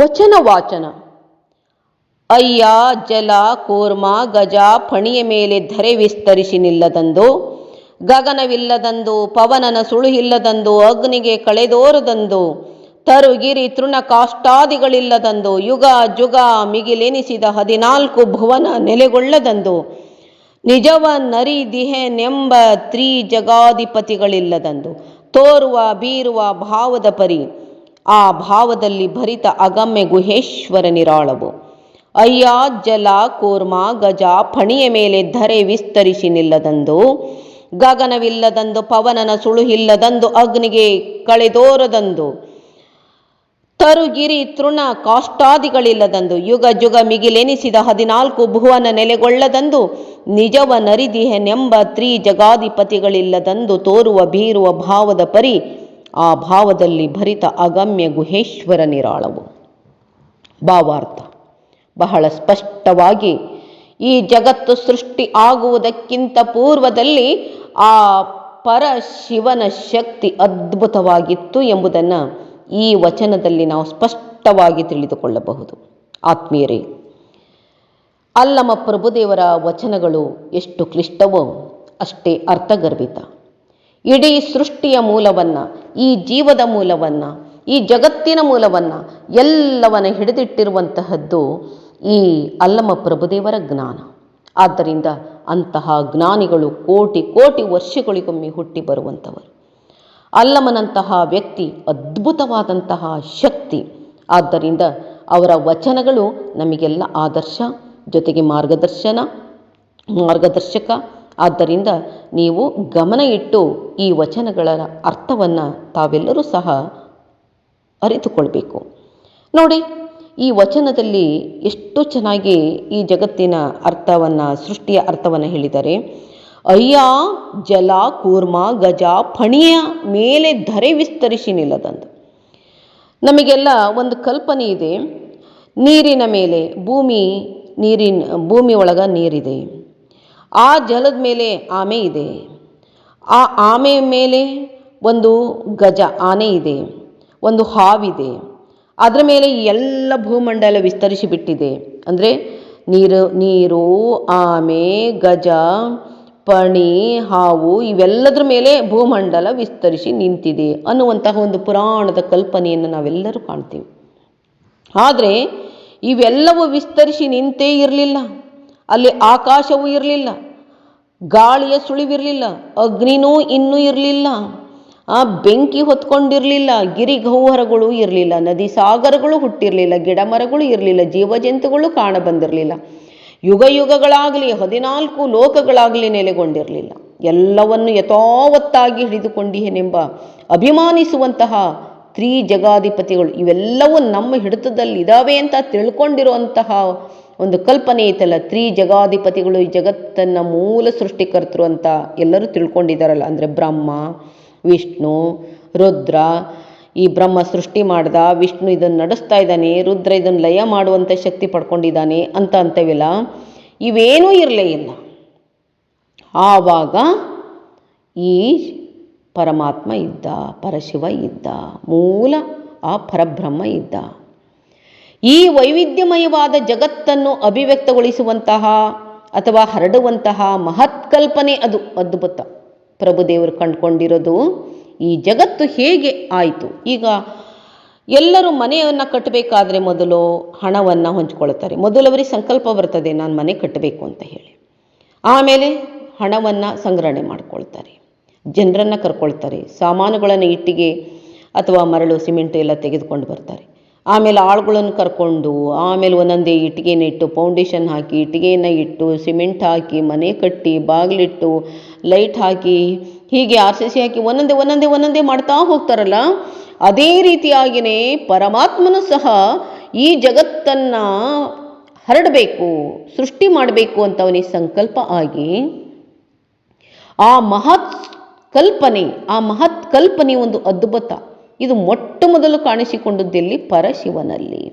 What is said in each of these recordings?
ವಚನ ವಾಚನ. ಅಯ್ಯ, ಜಲ, ಕೂರ್ಮ, ಗಜ, ಫಣಿಯ ಮೇಲೆ ಧರೆ ವಿಸ್ತರಿಸಿ ನಿಲ್ಲದಂದು, ಗಗನವಿಲ್ಲದಂದು, ಪವನನ ಸುಳುಹಿಲ್ಲದಂದು, ಅಗ್ನಿಗೆ ಕಳೆದೋರದಂದು, ತರುಗಿರಿ ತೃಣ ಕಾಷ್ಟಾದಿಗಳಿಲ್ಲದಂದು ಯುಗ, ಜುಗ, ಮಿಗಿಲೆನಿಸಿದ ಹದಿನಾಲ್ಕು ಭುವನ ನೆಲೆಗೊಳ್ಳದಂದು, ನಿಜವ ನರಿ ದಿಹೆನೆಂಬ ತ್ರಿ ಜಗಾಧಿಪತಿಗಳಿಲ್ಲದಂದು, ತೋರುವ ಬೀರುವ ಭಾವದ ಪರಿ ಆ ಭಾವದಲ್ಲಿ ಭರಿತ ಅಗಮ್ಯ ಗುಹೇಶ್ವರ ನಿರಾಳವು ಅಯ್ಯ, ಜಲ, ಕೂರ್ಮ, ಗಜ, ಫಣಿಯ ಮೇಲೆ ಧರೆ ವಿಸ್ತರಿಸಿ ನಿಲ್ಲದಂದು, ಗಗನವಿಲ್ಲದಂದು, ಪವನನ ಸುಳುಹಿಲ್ಲದಂದು ಅಗ್ನಿಗೆ ಕಳೆದೋರದಂದು, ತರುಗಿರಿ ತೃಣ ಕಾಷ್ಟಾದಿಗಳಿಲ್ಲದಂದು, ಯುಗ ಜುಗ ಮಿಗಿಲೆನಿಸಿದ ಹದಿನಾಲ್ಕು ಭುವನ ನೆಲೆಗೊಳ್ಳದಂದು, ನಿಜವ ನರಿದಿಹೆನೆಂಬ ತ್ರಿ ಜಗಾಧಿಪತಿಗಳಿಲ್ಲದಂದು ತೋರುವ ಬೀರುವ ಭಾವದ ಪರಿ ಆ ಭಾವದಲ್ಲಿ ಭರಿತ ಅಗಮ್ಯ ಗುಹೇಶ್ವರ ನಿರಾಳವು. ಭಾವಾರ್ಥ. ಬಹಳ ಸ್ಪಷ್ಟವಾಗಿ ಈ ಜಗತ್ತು ಸೃಷ್ಟಿ ಆಗುವುದಕ್ಕಿಂತ ಪೂರ್ವದಲ್ಲಿ ಆ ಪರಶಿವನ ಶಕ್ತಿ ಅದ್ಭುತವಾಗಿತ್ತು ಎಂಬುದನ್ನು ಈ ವಚನದಲ್ಲಿ ನಾವು ಸ್ಪಷ್ಟವಾಗಿ ತಿಳಿದುಕೊಳ್ಳಬಹುದು. ಆತ್ಮೀಯರೇ, ಅಲ್ಲಮ ಪ್ರಭುದೇವರ ವಚನಗಳು ಎಷ್ಟು ಕ್ಲಿಷ್ಟವೋ ಅಷ್ಟೇ ಅರ್ಥಗರ್ಭಿತ. ಇಡೀ ಸೃಷ್ಟಿಯ ಮೂಲವನ್ನು ಈ ಜೀವದ ಮೂಲವನ್ನು, ಈ ಜಗತ್ತಿನ ಮೂಲವನ್ನು ಎಲ್ಲವನ್ನ ಹಿಡಿದಿಟ್ಟಿರುವಂತಹದ್ದು ಈ ಅಲ್ಲಮ ಪ್ರಭುದೇವರ ಜ್ಞಾನ. ಆದ್ದರಿಂದ ಅಂತಹ ಜ್ಞಾನಿಗಳು ಕೋಟಿ ಕೋಟಿ ವರ್ಷಗಳಿಗೊಮ್ಮೆ ಹುಟ್ಟಿ ಬರುವಂಥವರು ಅಲ್ಲಮನಂತಹ ವ್ಯಕ್ತಿ, ಅದ್ಭುತವಾದಂತಹ ಶಕ್ತಿ. ಆದ್ದರಿಂದ ಅವರ ವಚನಗಳು ನಮಗೆಲ್ಲ ಆದರ್ಶ, ಜೊತೆಗೆ ಮಾರ್ಗದರ್ಶನ, ಮಾರ್ಗದರ್ಶಕ ಆದ್ದರಿಂದ ನೀವು ಗಮನ ಇಟ್ಟು ಈ ವಚನಗಳ ಅರ್ಥವನ್ನು ತಾವೆಲ್ಲರೂ ಸಹ ಅರಿತುಕೊಳ್ಬೇಕು. ನೋಡಿ, ಈ ವಚನದಲ್ಲಿ ಎಷ್ಟು ಚೆನ್ನಾಗಿ ಈ ಜಗತ್ತಿನ ಅರ್ಥವನ್ನು, ಸೃಷ್ಟಿಯ ಅರ್ಥವನ್ನು ಹೇಳಿದ್ದಾರೆ. ಅಯ್ಯ, ಜಲ, ಕೂರ್ಮ, ಗಜ, ಫಣಿಯ ಮೇಲೆ ಧರೆ ವಿಸ್ತರಿಸಿ ನಿಲ್ಲದಂದು ನಮಗೆಲ್ಲ ಒಂದು ಕಲ್ಪನೆ ಇದೆ. ನೀರಿನ ಮೇಲೆ ಭೂಮಿ, ನೀರಿನ ಭೂಮಿ ಒಳಗೆ ನೀರಿದೆ. ಆ ಜಲದ ಮೇಲೆ ಆಮೆ ಇದೆ. ಆ ಆಮೆ ಮೇಲೆ ಒಂದು ಗಜ ಆನೆ ಇದೆ. ಒಂದು ಹಾವಿದೆ. ಅದರ ಮೇಲೆ ಎಲ್ಲ ಭೂಮಂಡಲ ವಿಸ್ತರಿಸಿ ಬಿಟ್ಟಿದೆ ಅಂದರೆ ನೀರು ನೀರು, ಆಮೆ, ಗಜ, ಪಣಿ, ಹಾವು ಇವೆಲ್ಲದರ ಮೇಲೆ ಭೂಮಂಡಲ ವಿಸ್ತರಿಸಿ ನಿಂತಿದೆ ಅನ್ನುವಂತಹ ಒಂದು ಪುರಾಣದ ಕಲ್ಪನೆಯನ್ನು ನಾವೆಲ್ಲರೂ ಕಾಣ್ತೀವಿ. ಆದರೆ ಇವೆಲ್ಲವೂ ವಿಸ್ತರಿಸಿ ನಿಂತೇ ಇರಲಿಲ್ಲ. ಅಲ್ಲಿ ಆಕಾಶವೂ ಇರಲಿಲ್ಲ, ಗಾಳಿಯ ಸುಳಿವಿರಲಿಲ್ಲ, ಅಗ್ನಿನೂ ಇನ್ನೂ ಇರಲಿಲ್ಲ, ಆ ಬೆಂಕಿ ಹೊತ್ಕೊಂಡಿರಲಿಲ್ಲ ಗಿರಿಗಹ್ವರಗಳು ಇರಲಿಲ್ಲ, ನದಿ ಸಾಗರಗಳು ಹುಟ್ಟಿರಲಿಲ್ಲ ಗಿಡ ಮರಗಳು ಇರಲಿಲ್ಲ, ಜೀವಜಂತುಗಳು ಕಾಣಬಂದಿರಲಿಲ್ಲ. ಯುಗ ಯುಗಗಳಾಗಲಿ, ಹದಿನಾಲ್ಕು ಲೋಕಗಳಾಗಲಿ ನೆಲೆಗೊಂಡಿರಲಿಲ್ಲ. ಎಲ್ಲವನ್ನು ಯಥಾವತ್ತಾಗಿ ಹಿಡಿದುಕೊಂಡಿಹೇನೆಂಬ ಅಭಿಮಾನಿಸುವಂತಹ ತ್ರಿ ಜಗಾಧಿಪತಿಗಳು ಇವೆಲ್ಲವೂ ನಮ್ಮ ಹಿಡಿತದಲ್ಲಿ ಇದ್ದಾವೆ ಅಂತ ತಿಳ್ಕೊಂಡಿರುವಂತಹ ಒಂದು ಕಲ್ಪನೆ ಐತಲ್ಲ, ತ್ರೀ ಜಗಾಧಿಪತಿಗಳು ಈ ಜಗತ್ತನ್ನು ಮೂಲ ಸೃಷ್ಟಿಕರ್ತರು ಅಂತ ಎಲ್ಲರೂ ತಿಳ್ಕೊಂಡಿದ್ದಾರಲ್ಲ ಅಂದರೆ ಬ್ರಹ್ಮ, ವಿಷ್ಣು, ರುದ್ರ, ಈ ಬ್ರಹ್ಮ ಸೃಷ್ಟಿ ಮಾಡ್ದ, ವಿಷ್ಣು ಇದನ್ನು ನಡೆಸ್ತಾ ಇದ್ದಾನೆ, ರುದ್ರ ಇದನ್ನು ಲಯ ಮಾಡುವಂಥ ಶಕ್ತಿ ಪಡ್ಕೊಂಡಿದ್ದಾನೆ ಅಂತ ಅಂತೇವಿಲ್ಲ. ಇವೇನೂ ಇರಲೇ ಇಲ್ಲ. ಆವಾಗ ಈ ಪರಮಾತ್ಮ ಇದ್ದ, ಪರಶಿವ ಇದ್ದ, ಮೂಲ ಆ ಪರಬ್ರಹ್ಮ ಇದ್ದ. ಈ ವೈವಿಧ್ಯಮಯವಾದ ಜಗತ್ತನ್ನು ಅಭಿವ್ಯಕ್ತಗೊಳಿಸುವಂತಹ ಅಥವಾ ಹರಡುವಂತಹ ಮಹತ್ಕಲ್ಪನೆ ಅದು. ಅದ್ಭುತ. ಪ್ರಭುದೇವರು ಕಂಡುಕೊಂಡಿರೋದು ಈ ಜಗತ್ತು ಹೇಗೆ ಆಯಿತು? ಈಗ ಎಲ್ಲರೂ ಮನೆಯನ್ನು ಕಟ್ಟಬೇಕಾದ್ರೆ ಮೊದಲು ಹಣವನ್ನು ಹೊಂಚ್ಕೊಳ್ತಾರೆ ಮೊದಲು ಅವರಿಗೆ ಸಂಕಲ್ಪ ಬರ್ತದೆ, ನಾನು ಮನೆ ಕಟ್ಟಬೇಕು ಅಂತ ಹೇಳಿ. ಆಮೇಲೆ ಹಣವನ್ನು ಸಂಗ್ರಹಣೆ ಮಾಡ್ಕೊಳ್ತಾರೆ. ಜನರನ್ನು ಕರ್ಕೊಳ್ತಾರೆ. ಸಾಮಾನುಗಳನ್ನು ಇಟ್ಟಿಗೆ ಅಥವಾ ಮರಳು, ಸಿಮೆಂಟ್ ಎಲ್ಲ ತೆಗೆದುಕೊಂಡು ಬರ್ತಾರೆ. ಆಮೇಲೆ ಆಳುಗಳನ್ನು ಕರ್ಕೊಂಡು, ಆಮೇಲೆ ಒಂದೊಂದೇ ಇಟ್ಟಿಗೆನ ಇಟ್ಟು ಫೌಂಡೇಶನ್ ಹಾಕಿ, ಇಟ್ಟಿಗೆಯನ್ನು ಇಟ್ಟು ಸಿಮೆಂಟ್ ಹಾಕಿ, ಮನೆ ಕಟ್ಟಿ, ಬಾಗಿಲಿಟ್ಟು ಲೈಟ್ ಹಾಕಿ, ಹೀಗೆ ಆರ್ ಸಿ ಸಿ ಹಾಕಿ ಒಂದೊಂದೇ ಒಂದೊಂದೇ ಒಂದೊಂದೇ ಮಾಡ್ತಾ ಹೋಗ್ತಾರಲ್ಲ? ಅದೇ ರೀತಿಯಾಗಿಯೇ ಪರಮಾತ್ಮನು ಸಹ ಈ ಜಗತ್ತನ್ನು ಹರಡಬೇಕು, ಸೃಷ್ಟಿ ಮಾಡಬೇಕು ಅಂತ ಅವನಿಗೆ ಸಂಕಲ್ಪ ಆಗಿ, ಆ ಮಹತ್ ಕಲ್ಪನೆ ಆ ಮಹತ್ ಕಲ್ಪನೆ ಒಂದು ಅದ್ಭುತ. ಇದು ಮೊಟ್ಟ ಮೊದಲು ಕಾಣಿಸಿಕೊಂಡದ್ದೆಲ್ಲಿ? ಪರಶಿವನಲ್ಲಿ.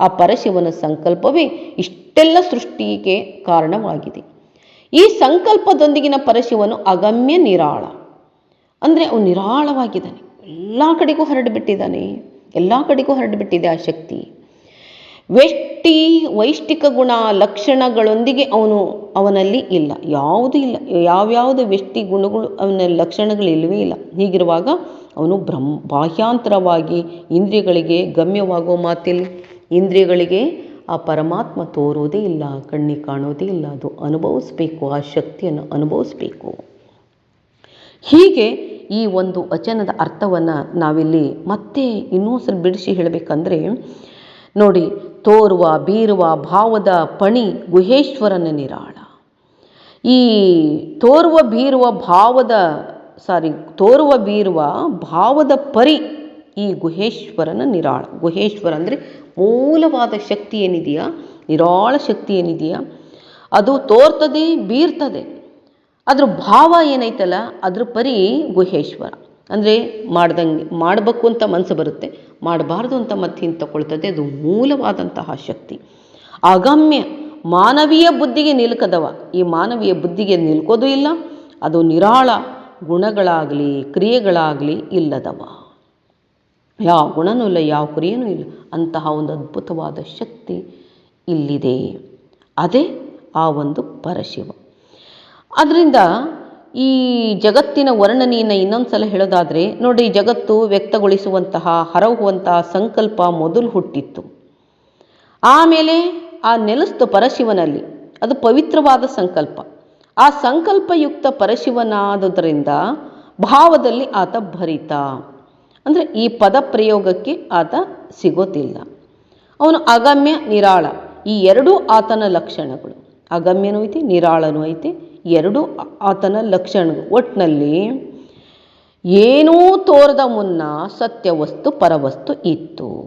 ಆ ಪರಶಿವನ ಸಂಕಲ್ಪವೇ ಇಷ್ಟೆಲ್ಲ ಸೃಷ್ಟಿಗೆ ಕಾರಣವಾಗಿದೆ. ಈ ಸಂಕಲ್ಪದೊಂದಿಗಿನ ಪರಶಿವನು ಅಗಮ್ಯ ನಿರಾಳ. ಅಂದರೆ ಅವನು ನಿರಾಳವಾಗಿದ್ದಾನೆ. ಎಲ್ಲ ಕಡೆಗೂ ಹರಡಿಬಿಟ್ಟಿದ್ದಾನೆ. ಎಲ್ಲ ಕಡೆಗೂ ಹರಡಿಬಿಟ್ಟಿದೆ ಆ ಶಕ್ತಿ. ವ್ಯಷ್ಟಿ ವೈಷ್ಟಿಕ ಗುಣ ಲಕ್ಷಣಗಳೊಂದಿಗೆ ಅವನು ಅವನಲ್ಲಿ ಇಲ್ಲ. ಯಾವುದೂ ಇಲ್ಲ. ಯಾವ್ಯಾವುದು ವ್ಯಷ್ಟಿ ಗುಣಗಳು, ಅವನ ಲಕ್ಷಣಗಳು ಇಲ್ಲವೇ ಇಲ್ಲ. ಹೀಗಿರುವಾಗ ಅವನು ಬ್ರಹ್ಮ, ಬಾಹ್ಯಾಂತರವಾಗಿ ಇಂದ್ರಿಯಗಳಿಗೆ ಗಮ್ಯವಾಗೋ ಮಾತಿಲ್ಲ. ಇಂದ್ರಿಯಗಳಿಗೆ ಆ ಪರಮಾತ್ಮ ತೋರೋದೇ ಇಲ್ಲ ಕಣ್ಣಿಗೆ ಕಾಣೋದೇ ಇಲ್ಲ. ಅದು ಅನುಭವಿಸ್ಬೇಕು, ಆ ಶಕ್ತಿಯನ್ನು ಅನುಭವಿಸ್ಬೇಕು. ಹೀಗೆ ಈ ಒಂದು ವಚನದ ಅರ್ಥವನ್ನು ನಾವಿಲ್ಲಿ ಮತ್ತೆ ಇನ್ನೂ ಸ್ವಲ್ಪ ಬಿಡಿಸಿ ಹೇಳಬೇಕಂದ್ರೆ, ನೋಡಿ, ತೋರುವ, ಬೀರುವ ಭಾವದ ಪಣಿ ಗುಹೇಶ್ವರನ ನಿರಾಳ. ಈ ತೋರುವ, ಬೀರುವ ಭಾವದ ಸಾರಿ, ತೋರುವ ಬೀರುವ ಭಾವದ ಪರಿ ಈ ಗುಹೇಶ್ವರನ ನಿರಾಳ. ಗುಹೇಶ್ವರ ಅಂದರೆ ಮೂಲವಾದ ಶಕ್ತಿ ಏನಿದೆಯಾ? ನಿರಾಳ ಶಕ್ತಿ ಏನಿದೆಯಾ? ಅದು ತೋರ್ತದೆ, ಬೀರ್ತದೆ. ಅದ್ರ ಭಾವ ಏನೈತಲ್ಲ, ಅದ್ರ ಪರಿ ಗುಹೇಶ್ವರ. ಅಂದರೆ ಮಾಡ್ದಂಗೆ, ಮಾಡಬೇಕು ಅಂತ ಮನಸ್ಸು ಬರುತ್ತೆ, ಮಾಡಬಾರ್ದು ಅಂತ ಮತ್ತೆ ತಗೊಳ್ತದೆ ಅದು ಮೂಲವಾದಂತಹ ಶಕ್ತಿ. ಅಗಮ್ಯ, ಮಾನವೀಯ ಬುದ್ಧಿಗೆ ನಿಲ್ಕದವ. ಈ ಮಾನವೀಯ ಬುದ್ಧಿಗೆ ನಿಲ್ಕೋದು ಇಲ್ಲ, ಅದು ನಿರಾಳ. ಗುಣಗಳಾಗಲಿ, ಕ್ರಿಯೆಗಳಾಗಲಿ ಇಲ್ಲದವ. ಯಾವ ಗುಣನೂ ಇಲ್ಲ, ಯಾವ ಕ್ರಿಯೆನೂ ಇಲ್ಲ, ಅಂತಹ ಒಂದು ಅದ್ಭುತವಾದ ಶಕ್ತಿ ಇಲ್ಲಿದೆ. ಅದೇ ಆ ಒಂದು ಪರಶಿವ. ಅದರಿಂದ ಈ ಜಗತ್ತಿನ ವರ್ಣನೆಯನ್ನು ಇನ್ನೊಂದು ಸಲ ಹೇಳೋದಾದರೆ, ನೋಡಿ, ಜಗತ್ತು ವ್ಯಕ್ತಗೊಳಿಸುವಂತಹ, ಹರಹುವಂತಹ ಸಂಕಲ್ಪ ಮೊದಲು ಹುಟ್ಟಿತ್ತು. ಆಮೇಲೆ ಆ ನೆಲೆಸ್ತು ಪರಶಿವನಲ್ಲಿ. ಅದು ಪವಿತ್ರವಾದ ಸಂಕಲ್ಪ. ಆ ಸಂಕಲ್ಪಯುಕ್ತ ಪರಶಿವನಾದುದರಿಂದ ಭಾವದಲ್ಲಿ ಆತ ಭರಿತ. ಅಂದರೆ ಈ ಪದ ಪ್ರಯೋಗಕ್ಕೆ ಆತ ಸಿಗೋದಿಲ್ಲ. ಅವನು ಅಗಮ್ಯ, ನಿರಾಳ, ಈ ಎರಡೂ ಆತನ ಲಕ್ಷಣಗಳು. ಅಗಮ್ಯನೂ ಐತಿ, ನಿರಾಳನೂ ಐತಿ, ಎರಡೂ ಆತನ ಲಕ್ಷಣಗಳು. ಒಟ್ಟಿನಲ್ಲಿ ಏನೂ ತೋರದ ಮುನ್ನ ಸತ್ಯವಸ್ತು, ಪರವಸ್ತು ಇತ್ತು.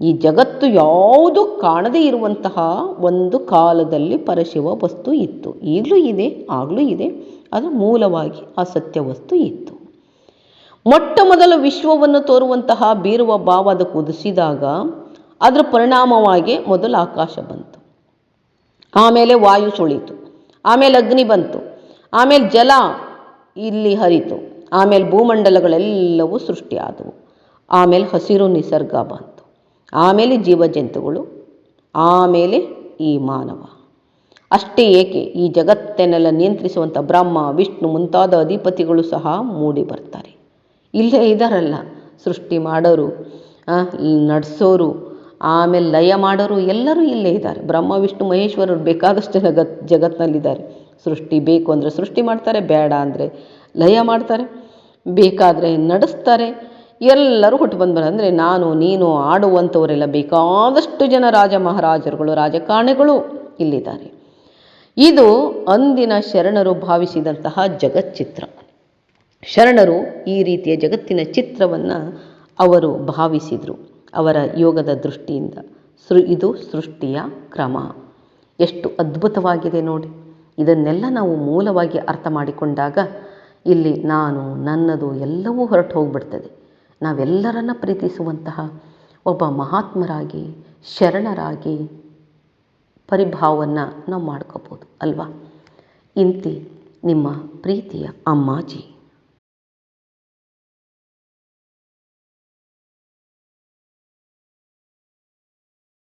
ಈ ಜಗತ್ತು ಯಾವುದು ಕಾಣದೇ ಇರುವಂತಹ ಒಂದು ಕಾಲದಲ್ಲಿ ಪರಶಿವ ವಸ್ತು ಇತ್ತು. ಈಗಲೂ ಇದೆ, ಆಗಲೂ ಇದೆ. ಅದು ಮೂಲವಾಗಿ ಆ ಸತ್ಯವಸ್ತು ಇತ್ತು. ಮೊಟ್ಟ ಮೊದಲು ವಿಶ್ವವನ್ನು ತೋರುವಂತಹ ಬೀರುವ ಭಾವ ಕುದಿಸಿದಾಗ ಅದರ ಪರಿಣಾಮವಾಗಿ ಮೊದಲು ಆಕಾಶ ಬಂತು. ಆಮೇಲೆ ವಾಯು ಸುಳಿತು ಆಮೇಲೆ ಅಗ್ನಿ ಬಂತು. ಆಮೇಲೆ ಜಲ ಇಲ್ಲಿ ಹರಿತು. ಆಮೇಲೆ ಭೂಮಂಡಲಗಳೆಲ್ಲವೂ ಸೃಷ್ಟಿಯಾದವು. ಆಮೇಲೆ ಹಸಿರು ನಿಸರ್ಗ ಬಂತು. ಆಮೇಲೆ ಜೀವಜಂತುಗಳು, ಆಮೇಲೆ ಈ ಮಾನವ. ಅಷ್ಟೇ ಏಕೆ, ಈ ಜಗತ್ತನ್ನೆಲ್ಲ ನಿಯಂತ್ರಿಸುವಂಥ ಬ್ರಹ್ಮ, ವಿಷ್ಣು ಮುಂತಾದ ಅಧಿಪತಿಗಳು ಸಹ ಮೂಡಿ ಬರ್ತಾರೆ. ಇಲ್ಲೇ ಇದಾರಲ್ಲ, ಸೃಷ್ಟಿ ಮಾಡೋರು ನಡೆಸೋರು, ಆಮೇಲೆ ಲಯ ಮಾಡೋರು, ಎಲ್ಲರೂ ಇಲ್ಲೇ ಇದ್ದಾರೆ. ಬ್ರಹ್ಮ, ವಿಷ್ಣು, ಮಹೇಶ್ವರರು ಬೇಕಾದಷ್ಟು ಜಗತ್ ಜಗತ್ತಿನಲ್ಲಿದ್ದಾರೆ ಸೃಷ್ಟಿ ಬೇಕು ಅಂದರೆ ಸೃಷ್ಟಿ ಮಾಡ್ತಾರೆ, ಬೇಡ ಅಂದರೆ ಲಯ ಮಾಡ್ತಾರೆ. ಬೇಕಾದರೆ ನಡೆಸ್ತಾರೆ. ಎಲ್ಲರೂ ಹುಟ್ಟು ಬಂದ್ಬರ ಅಂದರೆ ನಾನು, ನೀನು ಆಡುವಂಥವರೆಲ್ಲ ಬೇಕಾದಷ್ಟು ಜನ ರಾಜ ಮಹಾರಾಜರುಗಳು, ರಾಜಕಾರಣಿಗಳು ಇಲ್ಲಿದ್ದಾರೆ. ಇದು ಅಂದಿನ ಶರಣರು ಭಾವಿಸಿದಂತಹ ಜಗಚ್ಚಿತ್ರ. ಶರಣರು ಈ ರೀತಿಯ ಜಗತ್ತಿನ ಚಿತ್ರವನ್ನು ಅವರು ಭಾವಿಸಿದರು. ಅವರ ಯೋಗದ ದೃಷ್ಟಿಯಿಂದ ಸೃ, ಇದು ಸೃಷ್ಟಿಯ ಕ್ರಮ. ಎಷ್ಟು ಅದ್ಭುತವಾಗಿದೆ ನೋಡಿ. ಇದನ್ನೆಲ್ಲ ನಾವು ಮೂಲವಾಗಿ ಅರ್ಥ ಮಾಡಿಕೊಂಡಾಗ ಇಲ್ಲಿ ನಾನು ನನ್ನದು ಎಲ್ಲವೂ ಹೊರಟು ಹೋಗ್ಬಿಡ್ತದೆ. ನಾವೆಲ್ಲರನ್ನ ಪ್ರೀತಿಸುವಂತಹ ಒಬ್ಬ ಮಹಾತ್ಮರಾಗಿ ಶರಣರಾಗಿ ಪರಿಭಾವವನ್ನು ನಾವು ಮಾಡ್ಕೋಬೋದು ಅಲ್ವಾ? ಇಂತಿ ನಿಮ್ಮ ಪ್ರೀತಿಯ ಅಮ್ಮಾಜಿ.